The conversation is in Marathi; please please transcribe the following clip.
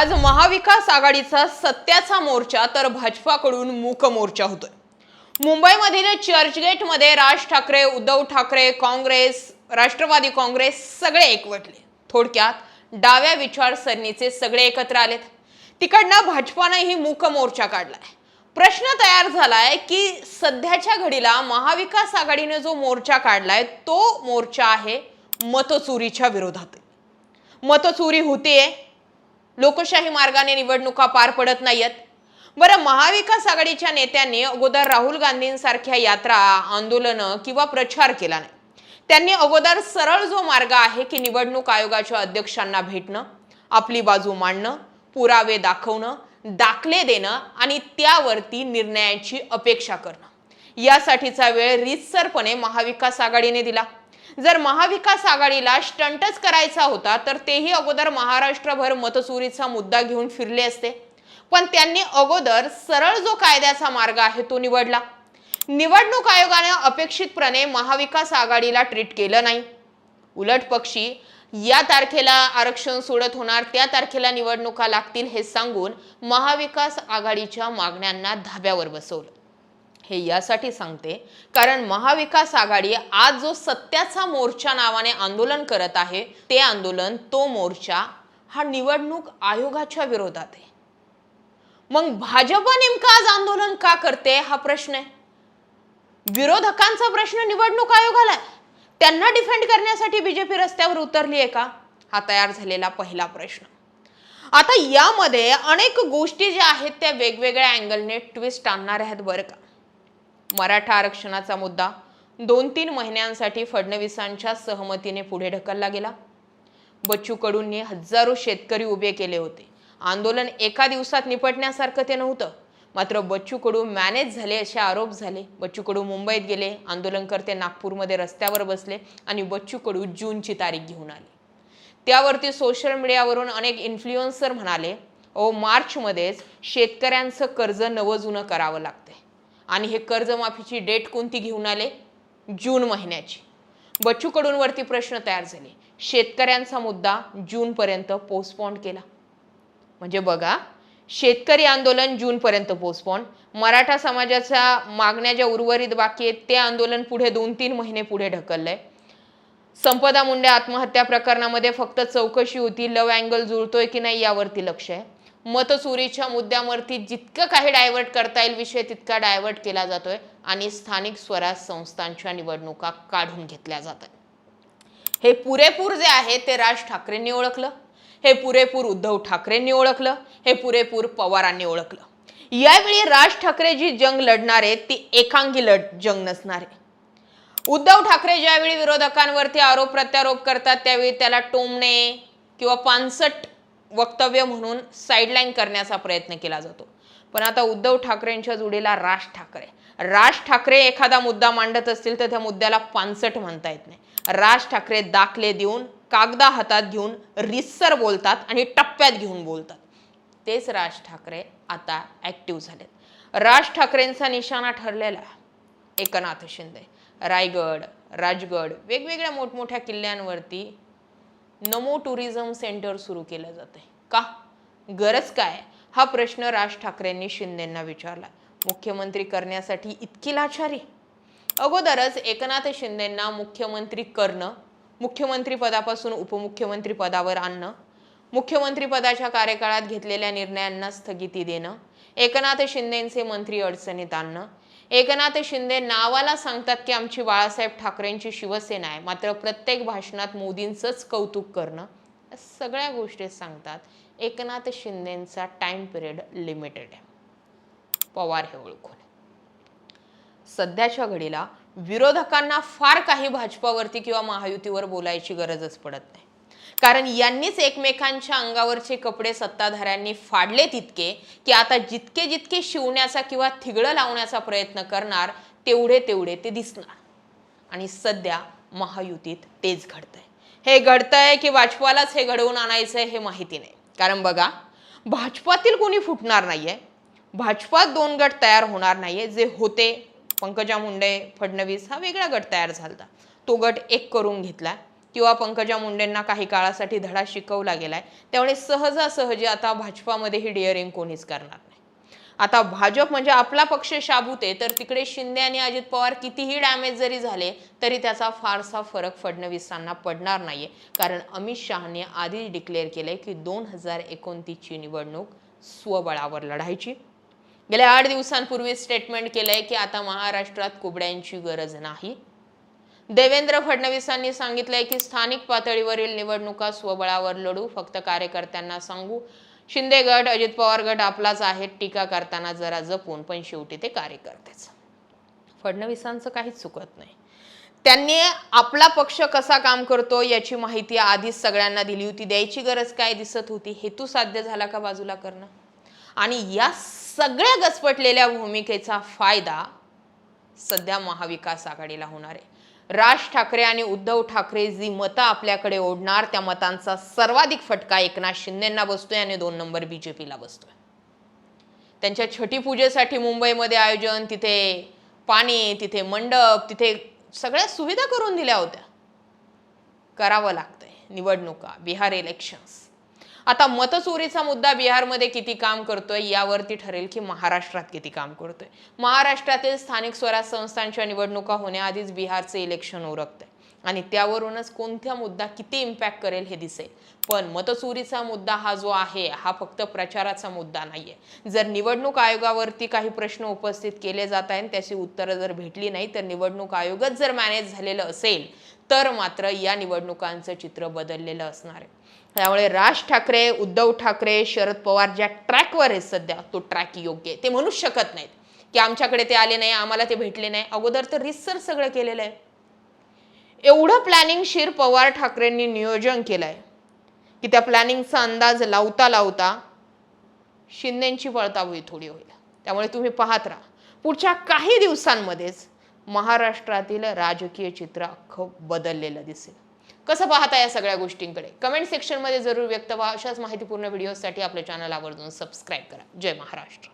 आज महाविकास आघाडीचा सत्याचा मोर्चा तर भाजपाकडून मूक मोर्चा होतोय. मुंबईमधील चर्चगेटमध्ये राज ठाकरे उद्धव ठाकरे काँग्रेस राष्ट्रवादी काँग्रेस सगळे एकवटले. थोडक्यात डाव्या विचारसरणीचे सगळे एकत्र आलेत. तिकडनं भाजपानंही मूक मोर्चा काढलाय. प्रश्न तयार झालाय की सध्याच्या घडीला महाविकास आघाडीने जो मोर्चा काढलाय तो मोर्चा आहे मतचोरीच्या विरोधात. मतचोरी होतीये लोकशाही मार्गाने निवडणुका पार पडत नाहीयेत. बरं महाविकास आघाडीच्या नेत्यांनी अगोदर राहुल गांधींसारख्या यात्रा आंदोलनं किंवा प्रचार केला नाही. त्यांनी अगोदर सरळ जो मार्ग आहे की निवडणूक आयोगाच्या अध्यक्षांना भेटणं आपली बाजू मांडणं पुरावे दाखवणं दाखले देणं आणि त्यावरती निर्णयाची अपेक्षा करणं. यासाठीचा वेळ रीतसरपणे महाविकास आघाडीने दिला. जर महाविकास आघाडीला स्टंटच करायचा होता तर तेही अगोदर महाराष्ट्रभर मतचोरीचा मुद्दा घेऊन फिरले असते. पण त्यांनी अगोदर सरळ जो कायद्याचा मार्ग आहे तो निवडला. निवडणूक आयोगाने अपेक्षितपणे महाविकास आघाडीला ट्रीट केलं नाही. उलट पक्षी या तारखेला आरक्षण सोडत होणार त्या तारखेला निवडणुका लागतील हे सांगून महाविकास आघाडीच्या मागण्यांना धाब्यावर बसवलं. हे यासाठी सांगते कारण महाविकास आघाडी आज जो सत्याचा मोर्चा नावाने आंदोलन करत आहे ते आंदोलन तो मोर्चा हा निवडणूक आयोगाच्या विरोधात आहे. मग भाजप नेमकं आज आंदोलन का करते हा प्रश्न आहे. विरोधकांचा प्रश्न निवडणूक आयोगाला आहे. त्यांना डिफेंड करण्यासाठी बीजेपी रस्त्यावर उतरली आहे का? हा तयार झालेला पहिला प्रश्न. आता यामध्ये अनेक गोष्टी ज्या आहेत त्या वेगवेगळ्या अँगलने ट्विस्ट आणणार आहेत बरं का. मराठा आरक्षणाचा मुद्दा दोन तीन महिन्यांसाठी फडणवीसांच्या सहमतीने पुढे ढकलला गेला. बच्चू कडूंनी हजारो शेतकरी उभे केले होते. आंदोलन एका दिवसात निपटण्यासारखं ते नव्हतं. मात्र बच्चू कडू मॅनेज झाले असे आरोप झाले. बच्चू कडू मुंबईत गेले आंदोलनकर्ते नागपूरमध्ये रस्त्यावर बसले आणि बच्चू कडू जूनची तारीख घेऊन आले. त्यावरती सोशल मीडियावरून अनेक इन्फ्लुएन्सर म्हणाले ओ मार्चमध्येच शेतकऱ्यांचं कर्ज नवं जुनं करावं लागतंय. आणि हे कर्जमाफीची डेट कोणती घेऊन आले? जून महिन्याची. बच्चू कडूंवरती प्रश्न तयार झाले. शेतकऱ्यांचा मुद्दा जूनपर्यंत पोस्टपॉन्ड केला. म्हणजे बघा शेतकरी आंदोलन जूनपर्यंत पोस्टपॉन मराठा समाजाच्या मागण्या ज्या उर्वरित बाकी आहेत ते आंदोलन पुढे दोन तीन महिने पुढे ढकललंय. संपदा मुंडे आत्महत्या प्रकरणामध्ये फक्त चौकशी होती लव अँगल जुळतोय की नाही यावरती लक्ष आहे. मतचोरीच्या मुद्द्यावरती जितकं काही डायव्हर्ट करता येईल विषय तितका डायव्हर्ट केला जातोय आणि स्थानिक स्वराज संस्थांच्या निवडणुका काढून घेतल्या जात हे पुरेपूर जे आहे ते राज ठाकरेंनी ओळखलं हे पुरेपूर उद्धव ठाकरेंनी ओळखलं हे पुरेपूर पवारांनी ओळखलं. यावेळी राज ठाकरे जी जंग लढणार आहे ती एकांगी लढ जंग नसणार आहे. उद्धव ठाकरे ज्यावेळी विरोधकांवरती आरोप प्रत्यारोप करतात त्यावेळी त्याला टोमणे किंवा पानसट वक्तव्य म्हणून साईडलाईन करण्याचा प्रयत्न केला जातो. पण आता उद्धव ठाकरेंच्या जोडीला राज ठाकरे. राज ठाकरे एखादा मुद्दा मांडत असतील तर त्या मुद्द्याला पानसट म्हणता येत नाही. राज ठाकरे दाखले देऊन कागदा हातात घेऊन रिस्सर बोलतात आणि टप्प्यात घेऊन बोलतात. तेच राज ठाकरे आता ॲक्टिव्ह झालेत. राज ठाकरेंचा निशाणा ठरलेला एकनाथ शिंदे. रायगड राजगड वेगवेगळ्या मोठमोठ्या किल्ल्यांवरती नमो टुरिझम सेंटर सुरू केलं जाते का? गरज काय? हा प्रश्न राज ठाकरेंनी शिंदेंना विचारला. मुख्यमंत्री करण्यासाठी इतकी लाचारी? अगोदरच एकनाथ शिंदेंना मुख्यमंत्री करणं मुख्यमंत्री पदापासून उपमुख्यमंत्री पदावर आणणं मुख्यमंत्री पदाच्या कार्यकाळात घेतलेल्या निर्णयांना स्थगिती देणं एकनाथ शिंदेंचे मंत्री अडचणीत आणणं एकनाथ शिंदे नावाला सांगतात की आमची बाळासाहेब ठाकरेंची शिवसेना आहे. मात्र प्रत्येक भाषणात मोदींचंच कौतुक करणं सगळ्या गोष्टी सांगतात एकनाथ शिंदेंचा टाइम पिरियड लिमिटेड आहे. पवार हे ओळखून. सध्याच्या घडीला विरोधकांना फार काही भाजपावरती किंवा महायुतीवर बोलायची गरजच पडत नाही. कारण यांनीच एकमेकांच्या अंगावरचे कपडे सत्ताधाऱ्यांनी फाडले तितके की आता जितके जितके शिवण्याचा किंवा थिगळं लावण्याचा प्रयत्न करणार तेवढे तेवढे ते दिसणार. आणि सध्या महायुतीत तेच घडतंय. हे घडतंय की भाजपालाच हे घडवून आणायचंय हे माहिती नाही. कारण बघा भाजपातील कोणी फुटणार नाहीये. भाजपात दोन गट तयार होणार नाहीये. जे होते पंकजा मुंडे फडणवीस हा वेगळा गट तयार झाला तो गट एक करून घेतला. किंवा पंकजा मुंडेंना काही काळासाठी धडा शिकवला गेलाय त्यामुळे सहजासहजी आता भाजपामध्ये ही डिअरिंग कोणीच करणार नाही. आता भाजप म्हणजे आपला पक्ष शाबूते तर तिकडे शिंदे आणि अजित पवार कितीही डॅमेज जरी झाले तरी त्याचा फारसा फरक फडणवीसांना पडणार नाहीये. कारण अमित शहाने आधीच डिक्लेअर केलंय की दोन हजार एकोणतीसची निवडणूक स्वबळावर लढायची. गेल्या आठ दिवसांपूर्वी स्टेटमेंट केलंय की आता महाराष्ट्रात कुबड्यांची गरज नाही. देवेंद्र फडणवीसांनी सांगितलंय की स्थानिक पातळीवरील निवडणुका स्वबळावर लढू फक्त कार्यकर्त्यांना सांगू. शिंदे गट अजित पवार गट आपलाच आहे टीका करताना जरा जपून पण शेवटी ते कार्यकर्तेच. फडणवीसांचं काहीच चुकत नाही. त्यांनी आपला पक्ष कसा काम करतो याची माहिती आधीच सगळ्यांना दिली होती. द्यायची गरज काय दिसत होती? हेतू साध्य झाला का बाजूला करणं? आणि या सगळ्या गचपटलेल्या भूमिकेचा फायदा सध्या महाविकास आघाडीला होणार आहे. राज ठाकरे आणि उद्धव ठाकरे जी मतं आपल्याकडे ओढणार त्या मतांचा सर्वाधिक फटका एकनाथ शिंदेंना बसतोय आणि दोन नंबर बीजेपीला बसतोय. त्यांच्या छठी पूजेसाठी मुंबईमध्ये आयोजन तिथे पाणी तिथे मंडप तिथे सगळ्या सुविधा करून दिल्या होत्या. करावं लागतंय. निवडणुका बिहार इलेक्शन्स आता मतचोरीचा मुद्दा बिहारमध्ये किती काम करतोय यावरती ठरेल की महाराष्ट्रात किती काम करतोय? महाराष्ट्रातील स्थानिक स्वराज संस्थांच्या निवडणुका होण्याआधीच बिहारचे इलेक्शन उरकतंय. आणि त्यावरूनच कोणत्या मुद्दा किती इम्पॅक्ट करेल हे दिसेल. पण मतचोरीचा मुद्दा हा जो आहे हा फक्त प्रचाराचा मुद्दा नाहीये. जर निवडणूक आयोगावरती काही प्रश्न उपस्थित केले जात आहेत त्याची उत्तरं जर भेटली नाही तर निवडणूक आयोगच जर मॅनेज झालेलं असेल तर मात्र या निवडणुकांचं चित्र बदललेलं असणार आहे. त्यामुळे राज ठाकरे उद्धव ठाकरे शरद पवार ज्या ट्रॅकवर आहेत सध्या तो ट्रॅक योग्य आहे. ते म्हणूच शकत नाहीत की आमच्याकडे ते आले नाही आम्हाला ते भेटले नाही. अगोदर तर रिसर्च सगळं केलेलं आहे. एवढं प्लॅनिंग शिर पवार ठाकरेंनी नियोजन केलं आहे की त्या प्लॅनिंगचा अंदाज लावता लावता शिंदेची पळतावळी थोडी होईल. त्यामुळे तुम्ही पाहत राहा. पुढच्या काही दिवसांमध्येच महाराष्ट्रातील राजकीय चित्र अख्खं बदललेलं दिसेल. कसं पाहता या सगळ्या गोष्टींकडे? कमेंट सेक्शनमध्ये जरूर व्यक्त व्हा. अशाच माहितीपूर्ण व्हिडिओसाठी आपल्या चॅनल आवर्जून सबस्क्राईब करा. जय महाराष्ट्र.